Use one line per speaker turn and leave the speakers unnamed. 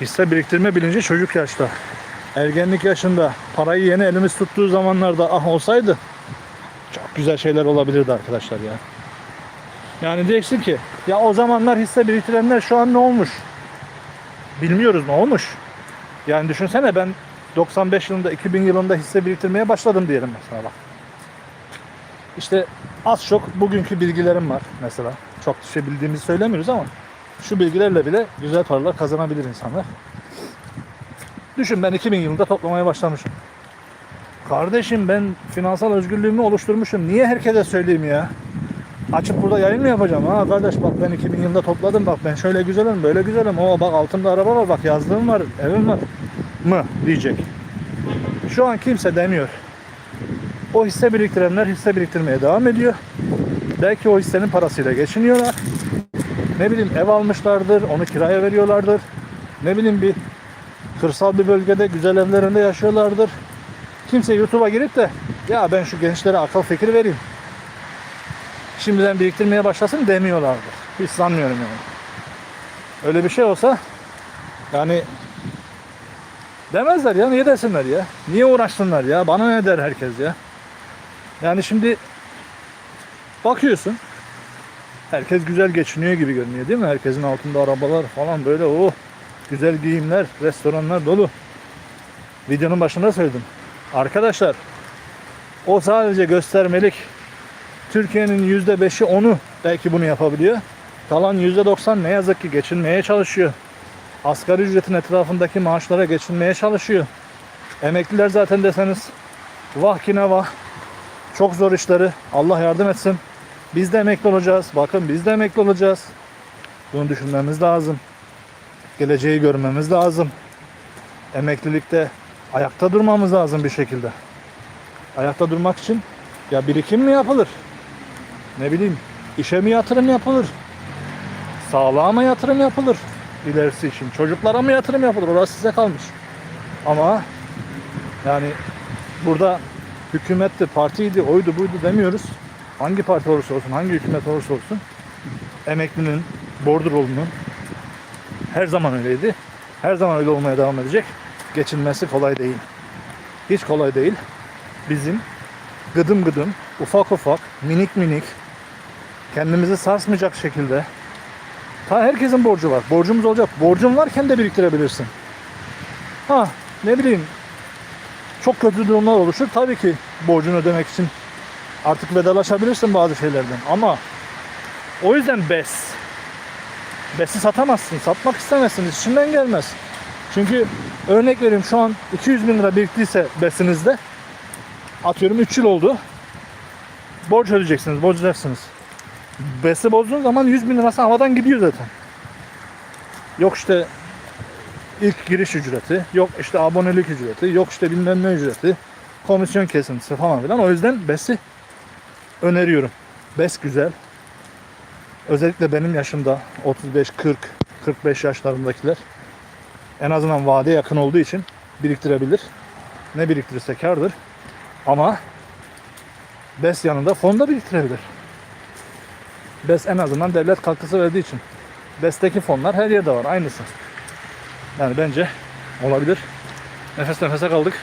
Hisse biriktirme bilinci çocuk yaşta. Ergenlik yaşında parayı yeni elimiz tuttuğu zamanlarda ah olsaydı çok güzel şeyler olabilirdi arkadaşlar ya. Yani diyeceksin ki ya o zamanlar hisse biriktirenler şu an ne olmuş? Bilmiyoruz ne olmuş. Yani düşünsene ben 95 yılında 2000 yılında hisse biriktirmeye başladım diyelim mesela. İşte az çok bugünkü bilgilerim var mesela. Çok bir söylemiyoruz ama şu bilgilerle bile güzel paralar kazanabilir insanlar. Düşün ben 2000 yılında toplamaya başlamışım. Kardeşim ben finansal özgürlüğümü oluşturmuşum. Niye herkese söyleyeyim ya? Açıp burada yayın mı yapacağım? Ha kardeş bak ben 2000 yılında topladım bak ben şöyle güzelim böyle güzelim. Oo bak altımda araba var bak yazlığım var evim var mı diyecek. Şu an kimse demiyor. O hisse biriktirenler hisse biriktirmeye devam ediyor. Belki o hissenin parasıyla geçiniyorlar. Ne bileyim ev almışlardır, onu kiraya veriyorlardır. Ne bileyim bir kırsal bir bölgede güzel evlerinde yaşıyorlardır. Kimse YouTube'a girip de ya ben şu gençlere akıl fikir vereyim. Şimdiden biriktirmeye başlasın demiyorlardır. Hiç sanmıyorum yani. Öyle bir şey olsa yani demezler ya niye desinler ya? Niye uğraşsınlar ya? Bana ne der herkes ya? Yani şimdi bakıyorsun herkes güzel geçiniyor gibi görünüyor değil mi? Herkesin altında arabalar falan böyle o güzel giyimler, restoranlar dolu. Videonun başında söyledim. Arkadaşlar o sadece göstermelik. Türkiye'nin yüzde beşi onu belki bunu yapabiliyor. Kalan yüzde doksan ne yazık ki geçinmeye çalışıyor. Asgari ücretin etrafındaki maaşlara geçinmeye çalışıyor. Emekliler zaten deseniz vah ki ne vah. Çok zor işleri. Allah yardım etsin. Biz de emekli olacağız. Bakın biz de emekli olacağız. Bunu düşünmemiz lazım. Geleceği görmemiz lazım. Emeklilikte ayakta durmamız lazım bir şekilde. Ayakta durmak için ya birikim mi yapılır? Ne bileyim işe mi yatırım yapılır? Sağlığa mı yatırım yapılır? İlerisi için. Çocuklara mı yatırım yapılır? Orası size kalmış. Ama yani burada hükümetti, partiydi, oydu buydu demiyoruz. Hangi parti olursa olsun, hangi hükümet olursa olsun emeklinin, bordrolunun her zaman öyleydi. Her zaman öyle olmaya devam edecek. Geçinmesi kolay değil. Hiç kolay değil. Bizim gıdım gıdım, ufak ufak, minik minik, kendimizi sarsmayacak şekilde ta herkesin borcu var. Borcumuz olacak. Borcun varken de biriktirebilirsin. Ha ne bileyim çok kötü durumlar oluşur. Tabii ki borcunu ödemek için artık vedalaşabilirsin bazı şeylerden. Ama o yüzden BES. BES'i satamazsın. Satmak istemezsin. İçinden gelmez. Çünkü örnek vereyim şu an 200 bin lira biriktiyse BES'inizde atıyorum 3 yıl oldu. Borç ödeyeceksiniz. Borç ödersiniz. BES'i bozduğun zaman 100 bin lirası havadan gidiyor zaten. Yok işte ilk giriş ücreti, yok işte abonelik ücreti, yok işte bilmem ne ücreti, komisyon kesintisi falan filan. O yüzden BES'i öneriyorum. BES güzel. Özellikle benim yaşımda 35, 40, 45 yaşlarındakiler en azından vade yakın olduğu için biriktirebilir. Ne biriktirirse kardır. Ama BES yanında fonda biriktirebilir. BES en azından devlet katkısı verdiği için. BES'teki fonlar her yerde var. Aynısı. Yani bence olabilir. Nefes nefese kaldık.